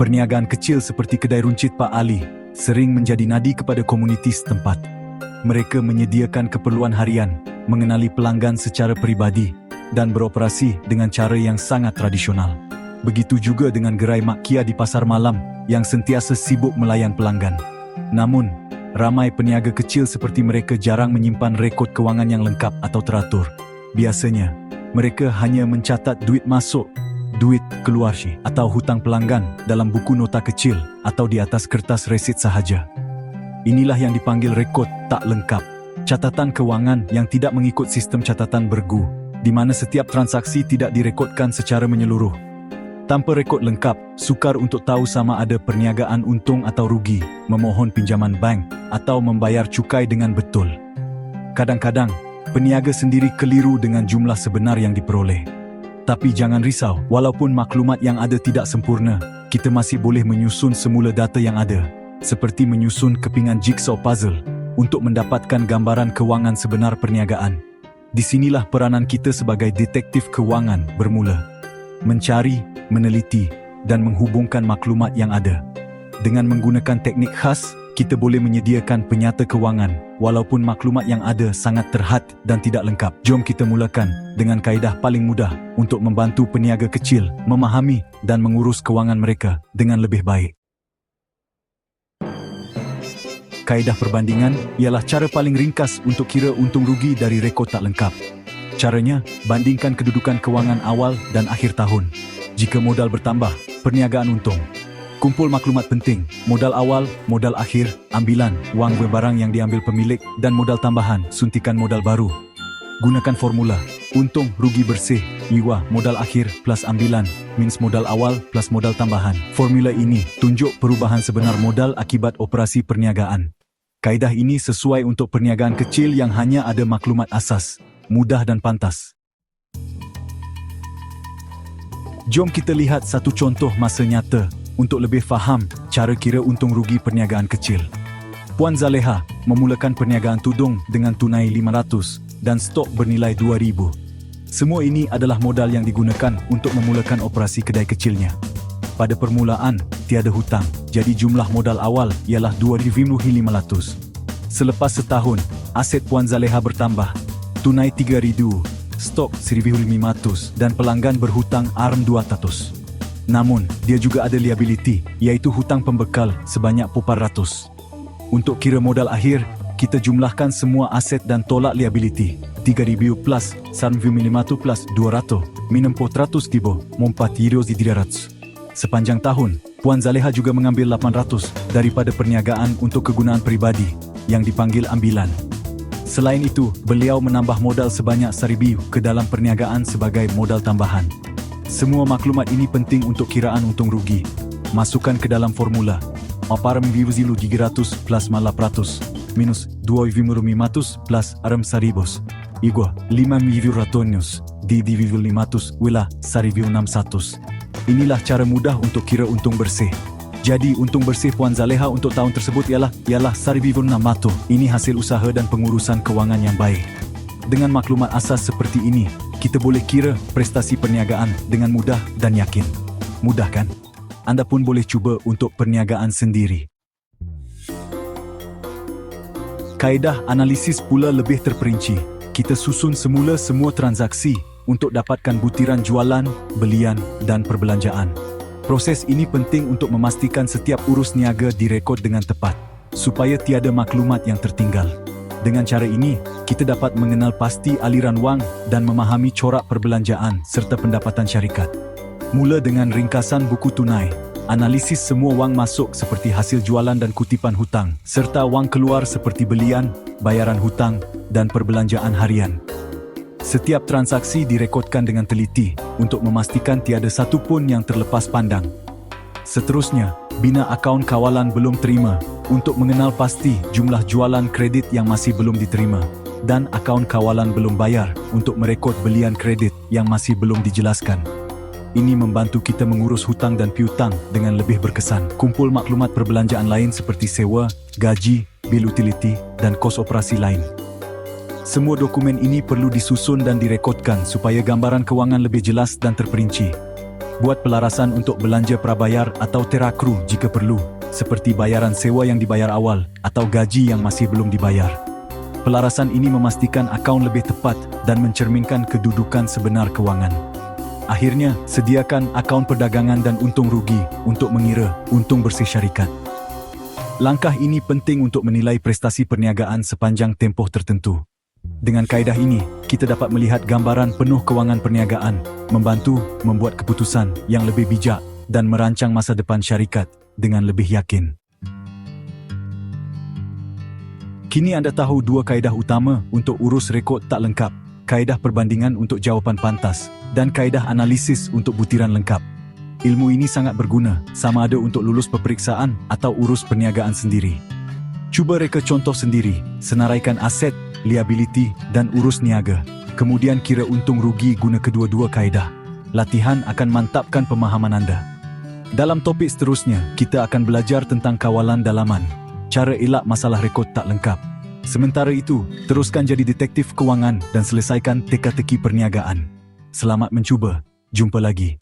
Perniagaan kecil seperti kedai runcit Pak Ali sering menjadi nadi kepada komuniti setempat. Mereka menyediakan keperluan harian, mengenali pelanggan secara peribadi dan beroperasi dengan cara yang sangat tradisional. Begitu juga dengan gerai Mak Kia di pasar malam yang sentiasa sibuk melayan pelanggan. Namun, ramai peniaga kecil seperti mereka jarang menyimpan rekod kewangan yang lengkap atau teratur. Biasanya, mereka hanya mencatat duit masuk duit keluar si atau hutang pelanggan dalam buku nota kecil atau di atas kertas resit sahaja. Inilah yang dipanggil rekod tak lengkap. Catatan kewangan yang tidak mengikut sistem catatan bergu, di mana setiap transaksi tidak direkodkan secara menyeluruh. Tanpa rekod lengkap, sukar untuk tahu sama ada perniagaan untung atau rugi, memohon pinjaman bank atau membayar cukai dengan betul. Kadang-kadang, peniaga sendiri keliru dengan jumlah sebenar yang diperoleh. Tapi jangan risau, walaupun maklumat yang ada tidak sempurna, kita masih boleh menyusun semula data yang ada, seperti menyusun kepingan jigsaw puzzle untuk mendapatkan gambaran kewangan sebenar perniagaan. Di sinilah peranan kita sebagai detektif kewangan bermula. Mencari, meneliti, dan menghubungkan maklumat yang ada. Dengan menggunakan teknik khas, kita boleh menyediakan penyata kewangan walaupun maklumat yang ada sangat terhad dan tidak lengkap. Jom kita mulakan dengan kaedah paling mudah untuk membantu peniaga kecil memahami dan mengurus kewangan mereka dengan lebih baik. Kaedah perbandingan ialah cara paling ringkas untuk kira untung rugi dari rekod tak lengkap. Caranya, bandingkan kedudukan kewangan awal dan akhir tahun. Jika modal bertambah, perniagaan untung. Kumpul maklumat penting, modal awal, modal akhir, ambilan, wang barang yang diambil pemilik dan modal tambahan, suntikan modal baru. Gunakan formula, untung rugi bersih, IWA modal akhir plus ambilan, minus modal awal plus modal tambahan. Formula ini tunjuk perubahan sebenar modal akibat operasi perniagaan. Kaedah ini sesuai untuk perniagaan kecil yang hanya ada maklumat asas, mudah dan pantas. Jom kita lihat satu contoh masa nyata untuk lebih faham cara kira untung rugi perniagaan kecil. Puan Zaleha memulakan perniagaan tudung dengan tunai 500 dan stok bernilai 2000. Semua ini adalah modal yang digunakan untuk memulakan operasi kedai kecilnya. Pada permulaan, tiada hutang, jadi jumlah modal awal ialah 2500. Selepas setahun, aset Puan Zaleha bertambah. Tunai 3000, stok 1500 dan pelanggan berhutang ARM 200. Namun, dia juga ada liability, iaitu hutang pembekal sebanyak 400. Untuk kira modal akhir, kita jumlahkan semua aset dan tolak liability. 3,000 plus, 1,500 plus 200, minum 400 tibo, mompat euros di 300. Sepanjang tahun, Puan Zaleha juga mengambil 800 daripada perniagaan untuk kegunaan peribadi yang dipanggil ambilan. Selain itu, beliau menambah modal sebanyak 1,000 ke dalam perniagaan sebagai modal tambahan. Semua maklumat ini penting untuk kiraan untung rugi. Masukkan ke dalam formula. Apar minggu zilu 300 plus malapratus minus 2,500 plus aram saribos. Igwa 5 minggu ratonius di dividu 500 wila sariviu 600. Inilah cara mudah untuk kira untung bersih. Jadi untung bersih Puan Zaleha untuk tahun tersebut ialah ialah sariviu 600. Ini hasil usaha dan pengurusan kewangan yang baik. Dengan maklumat asas seperti ini, kita boleh kira prestasi perniagaan dengan mudah dan yakin. Mudah kan? Anda pun boleh cuba untuk perniagaan sendiri. Kaedah analisis pula lebih terperinci. Kita susun semula semua transaksi untuk dapatkan butiran jualan, belian dan perbelanjaan. Proses ini penting untuk memastikan setiap urus niaga direkod dengan tepat supaya tiada maklumat yang tertinggal. Dengan cara ini, kita dapat mengenal pasti aliran wang dan memahami corak perbelanjaan serta pendapatan syarikat. Mula dengan ringkasan buku tunai, analisis semua wang masuk seperti hasil jualan dan kutipan hutang, serta wang keluar seperti belian, bayaran hutang dan perbelanjaan harian. Setiap transaksi direkodkan dengan teliti untuk memastikan tiada satu pun yang terlepas pandang. Seterusnya, bina akaun kawalan belum terima untuk mengenal pasti jumlah jualan kredit yang masih belum diterima dan akaun kawalan belum bayar untuk merekod belian kredit yang masih belum dijelaskan. Ini membantu kita mengurus hutang dan piutang dengan lebih berkesan. Kumpul maklumat perbelanjaan lain seperti sewa, gaji, bil utility dan kos operasi lain. Semua dokumen ini perlu disusun dan direkodkan supaya gambaran kewangan lebih jelas dan terperinci. Buat pelarasan untuk belanja prabayar atau terakru jika perlu, seperti bayaran sewa yang dibayar awal atau gaji yang masih belum dibayar. Pelarasan ini memastikan akaun lebih tepat dan mencerminkan kedudukan sebenar kewangan. Akhirnya, sediakan akaun perdagangan dan untung rugi untuk mengira untung bersih syarikat. Langkah ini penting untuk menilai prestasi perniagaan sepanjang tempoh tertentu. Dengan kaedah ini, kita dapat melihat gambaran penuh kewangan perniagaan, membantu membuat keputusan yang lebih bijak dan merancang masa depan syarikat dengan lebih yakin. Kini anda tahu dua kaedah utama untuk urus rekod tak lengkap, kaedah perbandingan untuk jawapan pantas dan kaedah analisis untuk butiran lengkap. Ilmu ini sangat berguna sama ada untuk lulus peperiksaan atau urus perniagaan sendiri. Cuba reka contoh sendiri, senaraikan aset, liability dan urus niaga. Kemudian kira untung rugi guna kedua-dua kaedah. Latihan akan mantapkan pemahaman anda. Dalam topik seterusnya, kita akan belajar tentang kawalan dalaman, cara elak masalah rekod tak lengkap. Sementara itu, teruskan jadi detektif kewangan dan selesaikan teka-teki perniagaan. Selamat mencuba. Jumpa lagi.